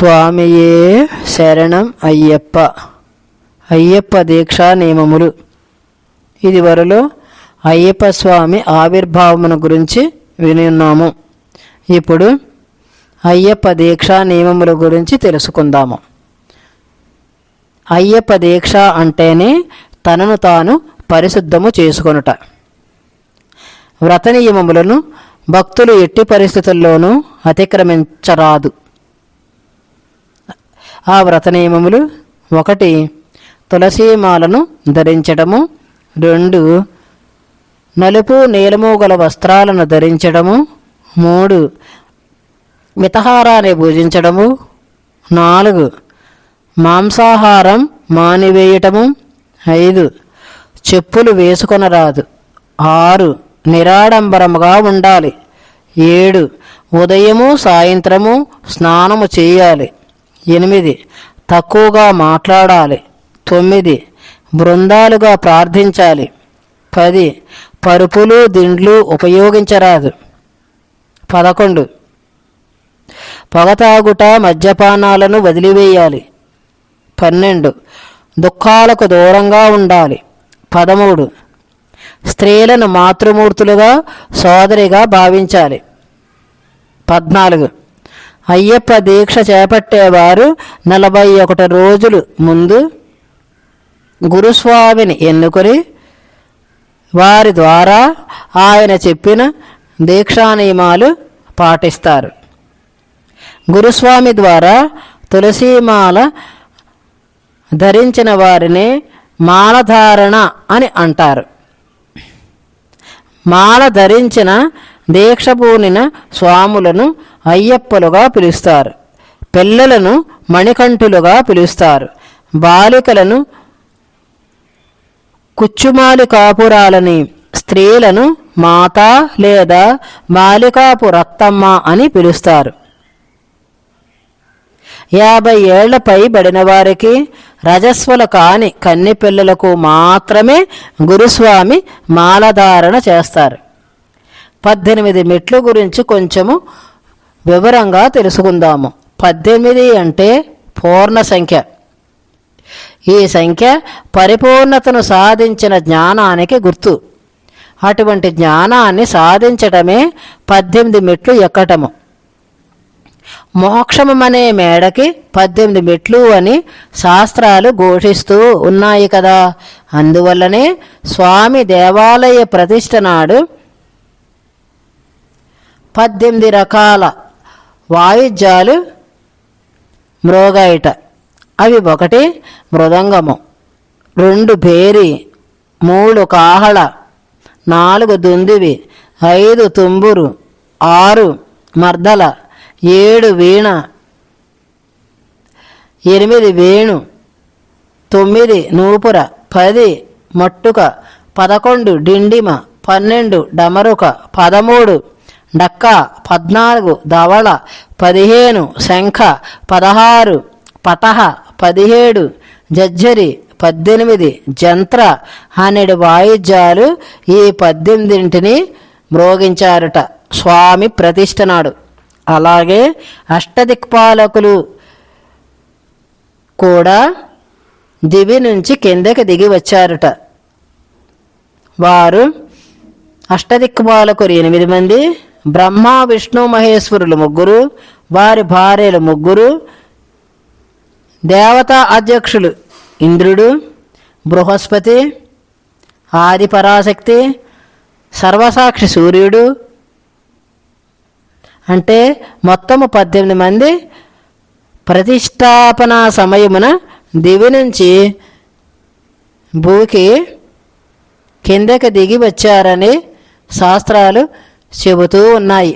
స్వామియే శరణం అయ్యప్ప. అయ్యప్ప దీక్షా నియమములు. ఇది వరలో అయ్యప్ప స్వామి ఆవిర్భావమును గురించి విని ఉన్నాము ఇప్పుడు అయ్యప్ప దీక్షా నియమముల గురించి తెలుసుకుందాము. అయ్యప్ప దీక్ష అంటేనే తనను తాను పరిశుద్ధము చేసుకొనుట. వ్రత నియమములను భక్తులు ఎట్టి పరిస్థితుల్లోనూ అతిక్రమించరాదు. ఆ వ్రత నియమములు ఒకటి తులసీమాలను ధరించడము. రెండు నలుపు నీలము గల వస్త్రాలను ధరించడము. మూడు మితహారాన్ని పూజించడము. నాలుగు మాంసాహారం మానివేయటము. ఐదు చెప్పులు వేసుకొనరాదు. ఆరు నిరాడంబరముగా ఉండాలి. ఏడు ఉదయము సాయంత్రము స్నానము చేయాలి. ఎనిమిది. తక్కువగా మాట్లాడాలి. తొమ్మిది. బృందాలుగా ప్రార్థించాలి. పది. పరుపులు దిండ్లు ఉపయోగించరాదు. పదకొండు. పొగతాగుట మద్యపానాలను వదిలివేయాలి. పన్నెండు. దుఃఖాలకు దూరంగా ఉండాలి. పదమూడు. స్త్రీలను మాతృమూర్తులుగా సోదరిగా భావించాలి. పద్నాలుగు. అయ్యప్ప దీక్ష చేపట్టేవారు నలభై ఒకటి రోజులు ముందు గురుస్వామిని ఎన్నుకొని వారి ద్వారా ఆయన చెప్పిన దీక్షా నియమాలు పాటిస్తారు. గురుస్వామి ద్వారా తులసీమాల ధరించిన వారిని మాలధారణ అని అంటారు. మాల ధరించిన దీక్షపూనిన స్వాములను అయ్యప్పలుగా పిలుస్తారు. పిల్లలను మణికంఠులుగా పిలుస్తారు. బాలికలను కుచ్చుమాలి కాపురాలని స్త్రీలను మాత లేదా బాలికాపు రత్తమ్మ అని పిలుస్తారు. యాభై ఏళ్ళ బడిన వారికి రజస్వల కాని కన్నెపిల్లలకు మాత్రమే గురుస్వామి మాలధారణ చేస్తారు. పద్దెనిమిది మెట్లు గురించి కొంచెము వివరంగా తెలుసుకుందాము. పద్దెనిమిది అంటే పూర్ణ సంఖ్య. ఈ సంఖ్య పరిపూర్ణతను సాధించిన జ్ఞానానికి గుర్తు. అటువంటి జ్ఞానాన్ని సాధించటమే పద్దెనిమిది మెట్లు ఎక్కటము. మోక్షమనే మేడకి పద్దెనిమిది మెట్లు అని శాస్త్రాలు ఘోషిస్తూ ఉన్నాయి కదా. అందువల్లనే స్వామి దేవాలయ ప్రతిష్ట నాడు పద్దెనిమిది రకాల వాయిద్యాలు మ్రోగాయిట. అవి ఒకటి మృదంగము రెండు భేరి మూడు కాహళ నాలుగు దుందివి ఐదు తుంబురు ఆరు మర్దల ఏడు వీణ ఎనిమిది వేణు తొమ్మిది నూపుర పది మట్టుక పదకొండు డిండిమ పన్నెండు డమరుక పదమూడు డక్క పద్నాలుగు ధవళ పదిహేను శంఖ పదహారు పటహ పదిహేడు జజ్జరి పద్దెనిమిది జంత్ర అనేడు వాయిద్యాలు ఈ పద్దెనిమిదింటిని మ్రోగించారట. స్వామి ప్రతిష్టనాడు. అలాగే అష్టదిక్పాలకులు కూడా దివి నుంచి కిందకి దిగి వచ్చారట. వారు అష్టదిక్పాలకులు ఎనిమిది మంది బ్రహ్మ విష్ణు మహేశ్వరులు ముగ్గురు వారి భార్యలు ముగ్గురు దేవతా అధ్యక్షులు ఇంద్రుడు బృహస్పతి ఆదిపరాశక్తి సర్వసాక్షి సూర్యుడు. అంటే మొత్తము పద్దెనిమిది మంది ప్రతిష్టాపన సమయమున దివి నుంచి భూకి కిందకి దిగి వచ్చారని శాస్త్రాలు చెబుతూ ఉన్నాయి.